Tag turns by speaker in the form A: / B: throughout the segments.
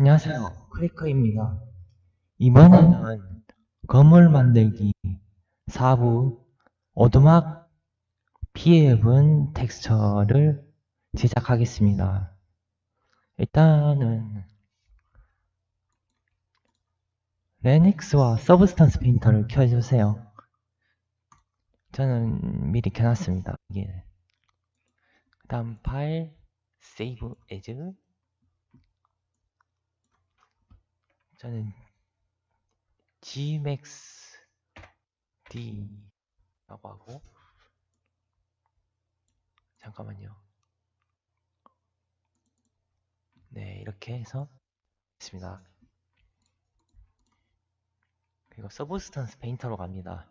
A: 안녕하세요. 크리커입니다. 이번에는 건물 만들기 4부 오두막 피해분 텍스처를 제작하겠습니다. 일단은 레닉스와 서브스탄스 페인터를 켜주세요. 저는 미리 켜놨습니다. 이게 그 다음 파일 세이브 에즈 저는 gmax d라고 하고 잠깐만요. 네 이렇게 해서 있습니다. 그리고 서브스턴스 페인터로 갑니다.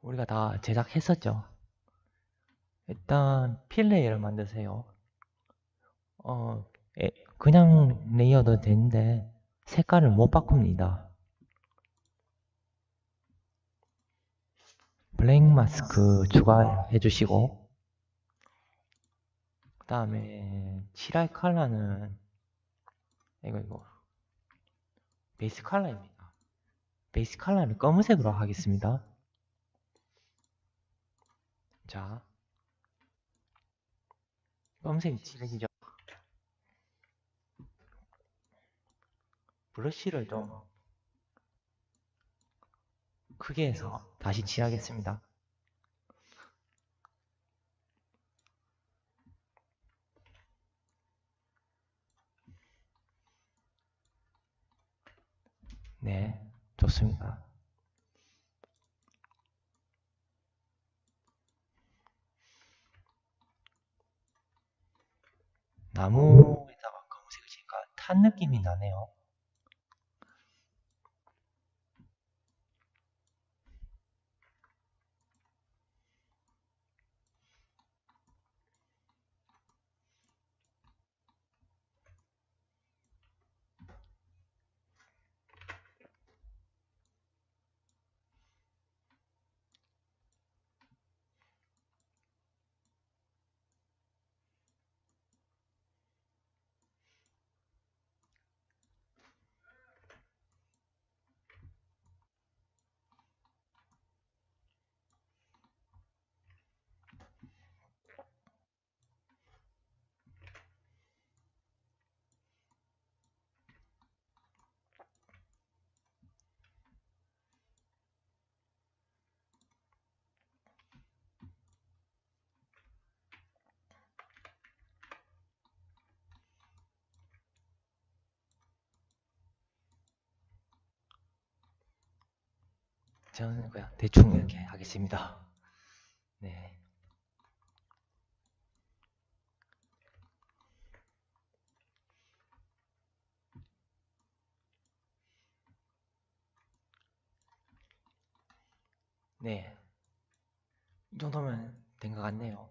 A: 우리가 다 제작했었죠. 일단 필 레이어를 만드세요. 어, 에, 그냥 레이어도 되는데 색깔을 못 바꿉니다. 블랙 마스크 추가해 주시고 그 다음에 칠할 컬러는 이거 이거 베이스 컬러입니다. 베이스 컬러는 검은색으로 하겠습니다. 자 검은색이 칠해지죠. 브러쉬를 좀 크게 해서 다시 칠하겠습니다. 네, 좋습니다. 나무에다가 검은색을 치니까 탄 느낌이 나네요. 저는 그냥 대충 이렇게 하겠습니다. 네. 네. 이 정도면 된 것 같네요.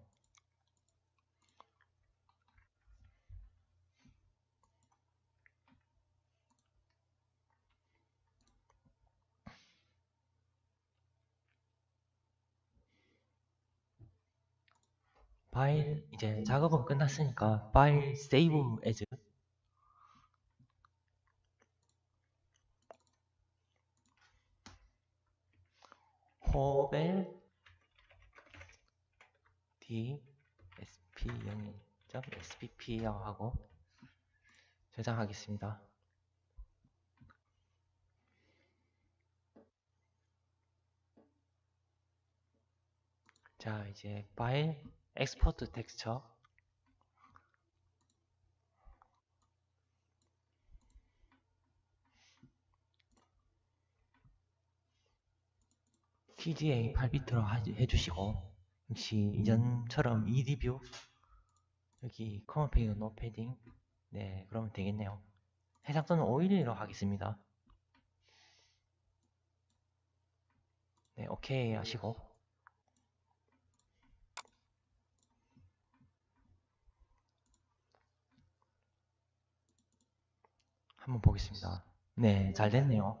A: 파일 이제 작업은 끝났으니까 파일 세이브 에즈. 호벨 d sp 0.spp라고 하고 저장하겠습니다. 자 이제 파일 엑스포트 텍스처 TGA 8비트로 해주시고 역시 이전처럼 ED뷰 여기 커먼 페이어 노 패딩 네 그러면 되겠네요. 해상도는 512로 하겠습니다. 네 오케이 하시고 한번 보겠습니다. 네, 잘 됐네요.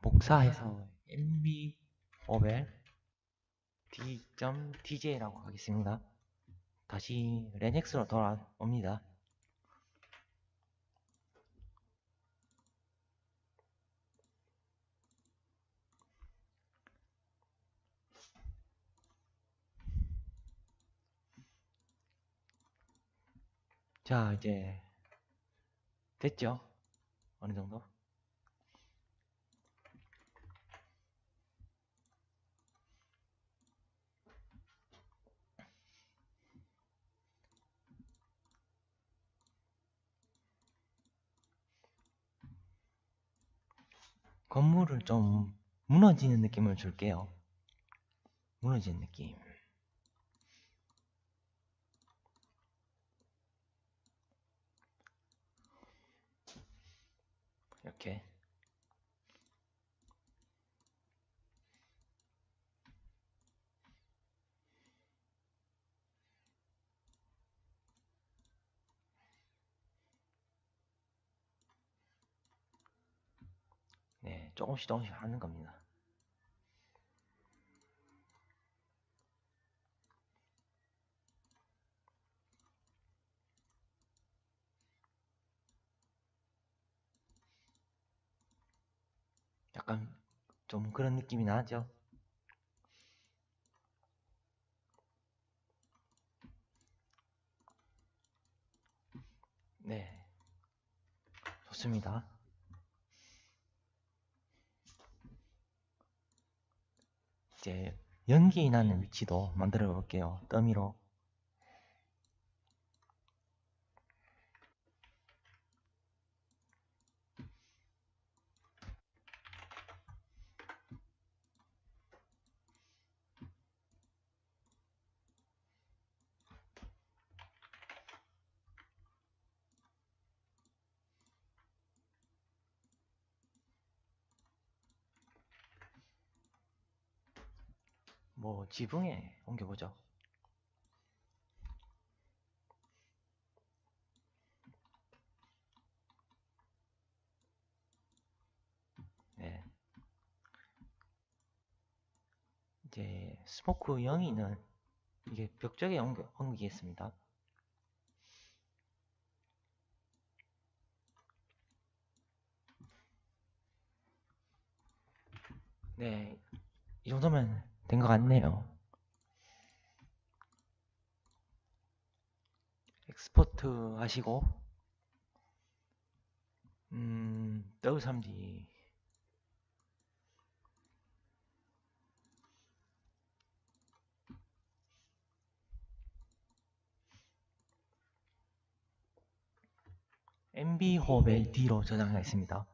A: 복사해서 MB500 d.tj라고 하겠습니다. 다시 레넥스로 돌아옵니다. 자, 이제 됐죠? 어느 정도? 건물을 좀 무너지는 느낌을 줄게요. 무너지는 느낌. 이렇게. 네, 조금씩 조금씩 하는 겁니다. 약간 좀 그런 느낌이 나죠? 네, 좋습니다. 이제 연기 나는 위치도 만들어 볼게요. 더미로. 뭐 지붕에 옮겨보죠. 네. 이제 스모크 0이는 이게 벽 쪽에 옮겨, 옮기겠습니다. 네, 이 정도면 된 것 같네요. 엑스포트 하시고, 음, W3D. MB 호벨 D로 저장하겠습니다.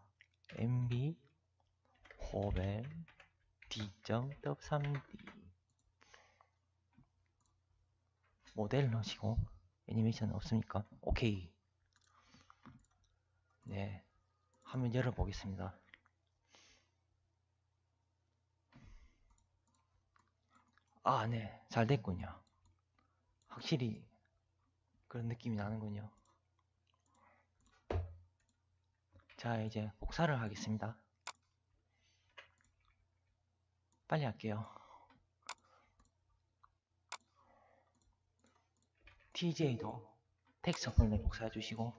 A: MB 호벨 D.W3D 모델 넣으시고 애니메이션 없습니까? 오케이. 네 화면 열어보겠습니다. 아 네 잘됐군요. 확실히 그런 느낌이 나는군요. 자 이제 복사를 하겠습니다 빨리 할게요 TJ도 텍스트 폴더에 복사해 주시고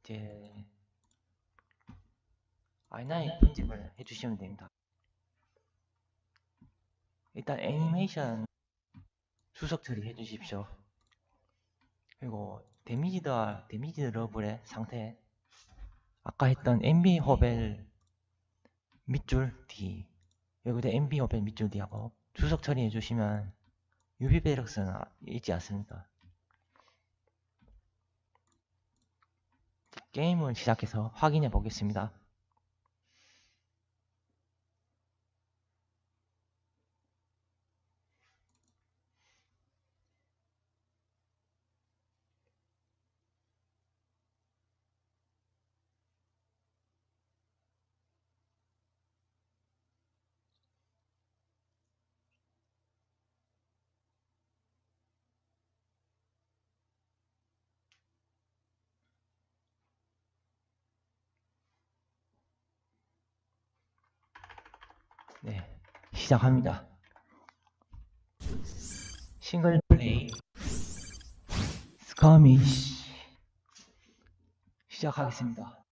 A: 이제 i9 편집을 해주시면 됩니다. 일단 애니메이션 수석 처리 해주십시오. 그리고 데미지드 데미지 러블의 상태 아까 했던 MB 호벨 밑줄 D 여기다 MB 호벨 밑줄 D하고 수석 처리해 주시면 UV 베럭스는 있지 않습니다. 게임을 시작해서 확인해 보겠습니다. 네, 시작합니다. 싱글 플레이 스커미시 시작하겠습니다.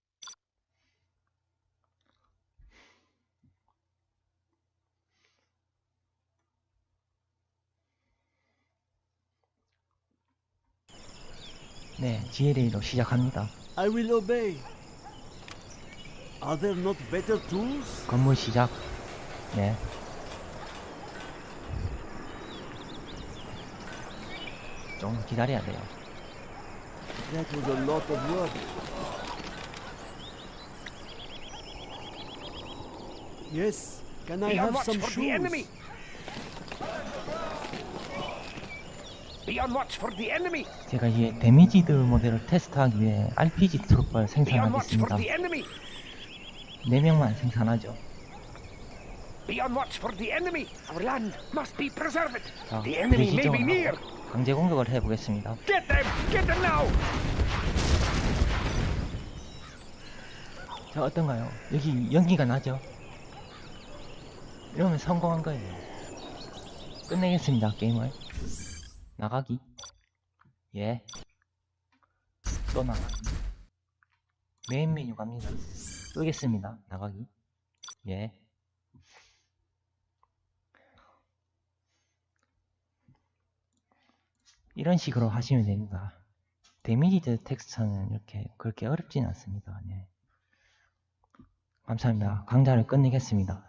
A: 네, GLA로 시작합니다.
B: I will obey. Are there not better tools?
A: 건물 시작. 네. 좀 기다려야 돼요.
B: That was a lot of work. Yes. Can I
C: Be on
B: have
C: watch
B: some
C: for
B: shoes?
C: the enemy. Be on watch for the enemy.
A: 제가 이제 데미지드 모델을 테스트하기 위해 RPG 트루퍼를
C: Be on watch for
A: 생산하겠습니다.
C: the enemy.
A: 4명만 생산하죠.
C: Be on watch for the enemy. Our land must be preserved.
A: 자,
C: The enemy may be
A: 대지정을
C: near.
A: 하고 강제 공격을 해보겠습니다. 자, 어떤가요? 여기 연기가 나죠? 이러면 성공한 거예요. 끝내겠습니다, 게임을. 나가기. 예. 또 나가기. 메인 메뉴 갑니다. 끄겠습니다. 나가기. 예. 이런 식으로 하시면 됩니다. 데미지드 텍스처는 이렇게 그렇게 어렵진 않습니다. 네. 감사합니다. 강좌를 끝내겠습니다.